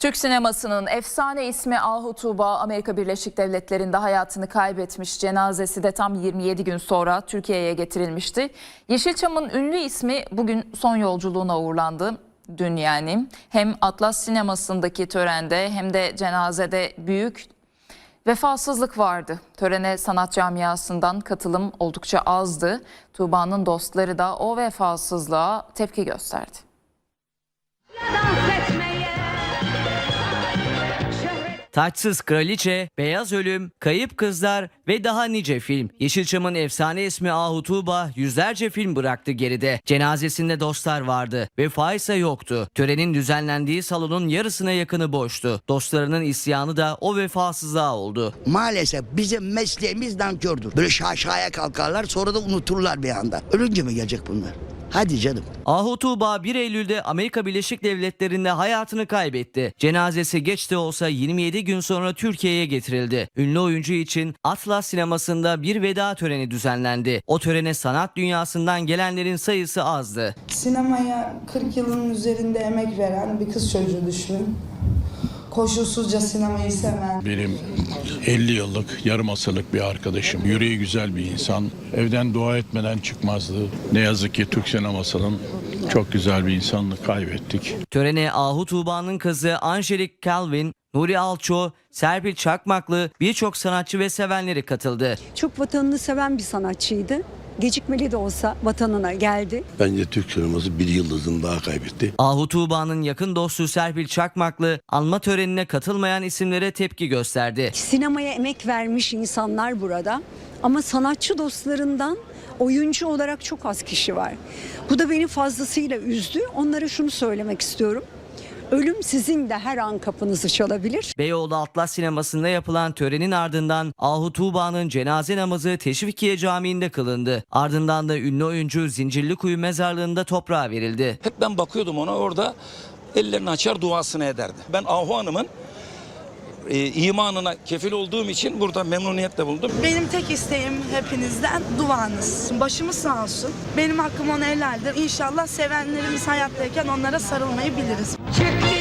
Türk sinemasının efsane ismi Ahu Tuğba Amerika Birleşik Devletleri'nde hayatını kaybetmiş. Cenazesi de tam 27 gün sonra Türkiye'ye getirilmişti. Yeşilçam'ın ünlü ismi bugün son yolculuğuna uğurlandı. Dün yani hem Atlas sinemasındaki törende hem de cenazede büyük vefasızlık vardı. Törene sanat camiasından katılım oldukça azdı. Tuğba'nın dostları da o vefasızlığa tepki gösterdi. Taçsız Kraliçe, Beyaz Ölüm, Kayıp Kızlar ve daha nice film. Yeşilçam'ın efsane ismi Ahu Tuğba yüzlerce film bıraktı geride. Cenazesinde dostlar vardı. Vefa ise yoktu. Törenin düzenlendiği salonun yarısına yakını boştu. Dostlarının isyanı da o vefasızlığa oldu. Maalesef bizim mesleğimiz nankördür. Böyle şaşaya kalkarlar sonra da unuturlar bir anda. Ölünce mi gelecek bunlar? Hadi canım. Ahu Tuğba 1 Eylül'de Amerika Birleşik Devletleri'nde hayatını kaybetti. Cenazesi geç de olsa 27 gün sonra Türkiye'ye getirildi. Ünlü oyuncu için Atlas sinemasında bir veda töreni düzenlendi. O törene sanat dünyasından gelenlerin sayısı azdı. Sinemaya 40 yılın üzerinde emek veren bir kız çocuğu düşünün. Koşulsuzca sinemayı seven, Benim 50 yıllık, yarım asırlık bir arkadaşım. Yüreği güzel bir insan. Evden dua etmeden çıkmazdı. Ne yazık ki Türk sinemasının çok güzel bir insanını kaybettik. Törene Ahu Tuğba'nın kızı Angelik Calvin, Nuri Alço, Serpil Çakmaklı birçok sanatçı ve sevenleri katıldı. Çok vatanını seven bir sanatçıydı. Gecikmeli de olsa vatanına geldi. Bence Türk sineması bir yıldızını daha kaybetti. Ahu Tuğba'nın yakın dostu Serpil Çakmaklı anma törenine katılmayan isimlere tepki gösterdi. Sinemaya emek vermiş insanlar burada. Ama sanatçı dostlarından oyuncu olarak çok az kişi var. Bu da beni fazlasıyla üzdü. Onlara şunu söylemek istiyorum. Ölüm sizin de her an kapınızı çalabilir. Beyoğlu Atlas sinemasında yapılan törenin ardından Ahu Tuğba'nın cenaze namazı Teşvikiye Camii'nde kılındı. Ardından da ünlü oyuncu Zincirlikuyu mezarlığında toprağa verildi. Hep ben bakıyordum ona orada ellerini açar duasını ederdi. Ben Ahu Hanım'ın e, imanına kefil olduğum için burada memnuniyetle bulundum. Benim tek isteğim hepinizden duanız. Başımız sağ olsun. Benim hakkım ona helaldir. İnşallah sevenlerimiz hayattayken onlara sarılmayı biliriz. çıktı